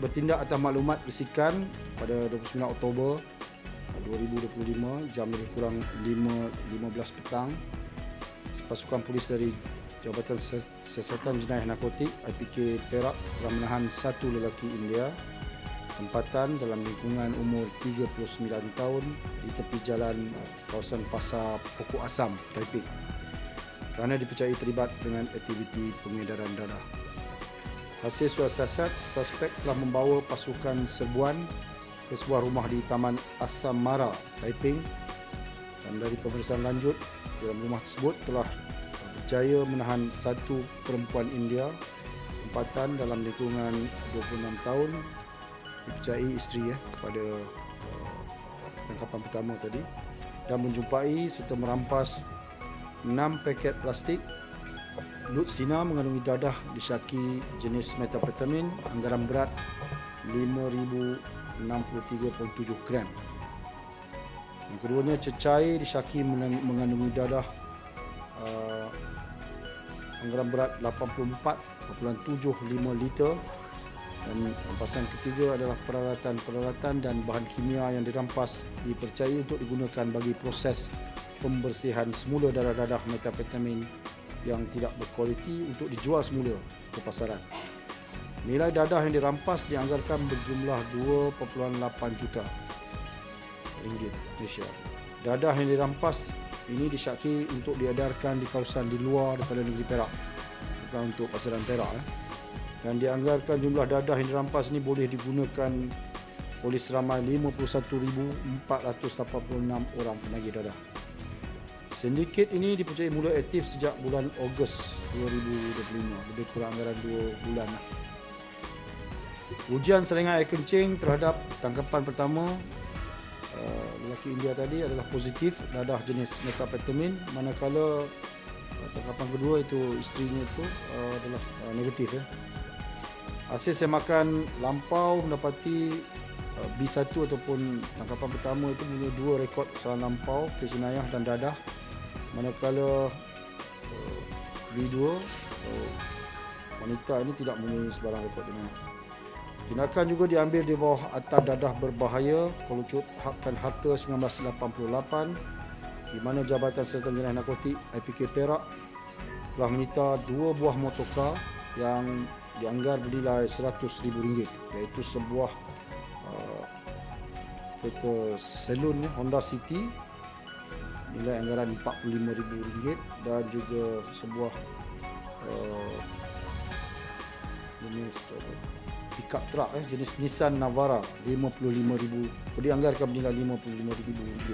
bertindak atas maklumat bersikan pada 29 Oktober 2025 jam lebih kurang 5.15 petang. Pasukan polis dari Jabatan Siasatan Jenayah Narkotik IPK Perak telah menahan satu lelaki India. Tempatan dalam lingkungan umur 39 tahun di tepi jalan kawasan Pasar Pokok Asam, Taipei. Kerana dipercayai terlibat dengan aktiviti pengedaran dadah. Hasil siasat, suspek telah membawa pasukan serbuan ke sebuah rumah di Taman Asam Mara, Taiping. Dan dari pemeriksaan lanjut dalam rumah tersebut telah berjaya menahan satu perempuan India tempatan dalam lingkungan 26 tahun dipercayai isteri ya, kepada uh, tangkapan pertama tadi dan menjumpai serta merampas 6 paket plastik Lut Sina mengandungi dadah disyaki jenis metapetamin anggaran berat 5063.7 gram. Yang keduanya cecair disyaki mengandungi dadah uh, anggaran berat 84.75 liter dan rampasan ketiga adalah peralatan-peralatan dan bahan kimia yang dirampas dipercayai untuk digunakan bagi proses pembersihan semula darah-dadah metapetamin yang tidak berkualiti untuk dijual semula ke pasaran. Nilai dadah yang dirampas dianggarkan berjumlah 2.8 juta ringgit Malaysia. Dadah yang dirampas ini disyaki untuk diedarkan di kawasan di luar daripada negeri Perak. Bukan untuk pasaran Perak. Eh dan dianggarkan jumlah dadah yang dirampas ini boleh digunakan oleh seramai 51,486 orang penagih dadah. Sindiket ini dipercayai mula aktif sejak bulan Ogos 2025, lebih kurang anggaran 2 bulan. Ujian serangan air kencing terhadap tangkapan pertama uh, lelaki India tadi adalah positif dadah jenis metapetamin manakala uh, tangkapan kedua itu isterinya itu uh, adalah uh, negatif ya. Hasil saya makan lampau mendapati uh, B1 ataupun tangkapan pertama itu punya dua rekod kesalahan lampau, kesenayah dan dadah. Manakala uh, B2 uh, wanita ini tidak mempunyai sebarang rekod dengan Tindakan juga diambil di bawah atas dadah berbahaya pelucut hakkan harta 1988 di mana Jabatan Siasatan Jenayah Narkotik IPK Perak telah menyita dua buah motorkar yang dianggar bernilai RM100,000 iaitu sebuah uh, kereta ya, Honda City nilai anggaran RM45,000 dan juga sebuah uh, jenis uh, pickup truck eh, jenis Nissan Navara RM55,000 dianggarkan bernilai RM55,000